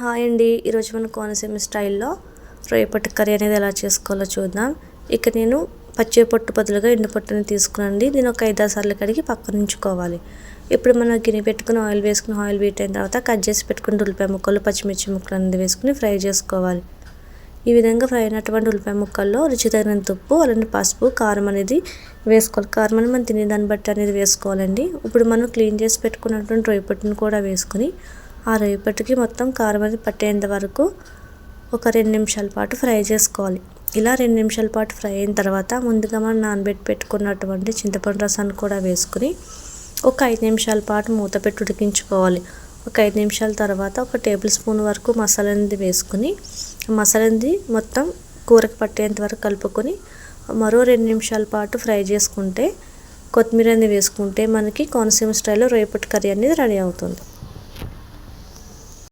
Hi అండి. ఈరోజు మన కోనసీమ స్టైల్లో రేపటి కర్రీ అనేది ఎలా చేసుకోవాలో చూద్దాం. ఇక నేను పచ్చి పొట్టు బదులుగా ఎండు పొట్టుని తీసుకునండి దీని ఒక ఐదారు సార్లు కడిగి పక్కన ఉంచుకోవాలి. ఇప్పుడు మనం గిన్నె పెట్టుకుని ఆయిల్ వేసుకుని ఆయిల్ వీట్ అయిన తర్వాత కట్ చేసి పెట్టుకుని ఉల్లిపాయ ముక్కలు పచ్చిమిర్చి ముక్కలు అనేది వేసుకుని ఫ్రై చేసుకోవాలి. ఈ విధంగా ఫ్రై అయినటువంటి ఉల్లిపాయ ముక్కల్లో రుచి తగినంత ఉప్పు అలాంటి పసుపు కారం అనేది వేసుకోవాలి. కారం అనేది మనం తినే దాన్ని బట్టి అనేది వేసుకోవాలండి. ఇప్పుడు మనం క్లీన్ చేసి పెట్టుకున్నటువంటి రొయ్య పొట్టును కూడా వేసుకుని ఆ రేపటికి మొత్తం కారం అనేది పట్టేంత వరకు ఒక రెండు నిమిషాల పాటు ఫ్రై చేసుకోవాలి. ఇలా రెండు నిమిషాల పాటు ఫ్రై అయిన తర్వాత ముందుగా మనం నానబెట్టి పెట్టుకున్నటువంటి చింతపండు రసాన్ని కూడా వేసుకుని ఒక ఐదు నిమిషాల పాటు మూత పెట్టి ఉడికించుకోవాలి. ఒక ఐదు నిమిషాల తర్వాత ఒక టేబుల్ స్పూన్ వరకు మసాలా అనేది వేసుకుని మసాలా అనేది మొత్తం కూరకు పట్టేంత వరకు కలుపుకొని మరో రెండు నిమిషాల పాటు ఫ్రై చేసుకుంటే కొత్తిమీర అనేది వేసుకుంటే మనకి కోనసీమ స్టైల్లో రేపటి కర్రీ అనేది రెడీ అవుతుంది.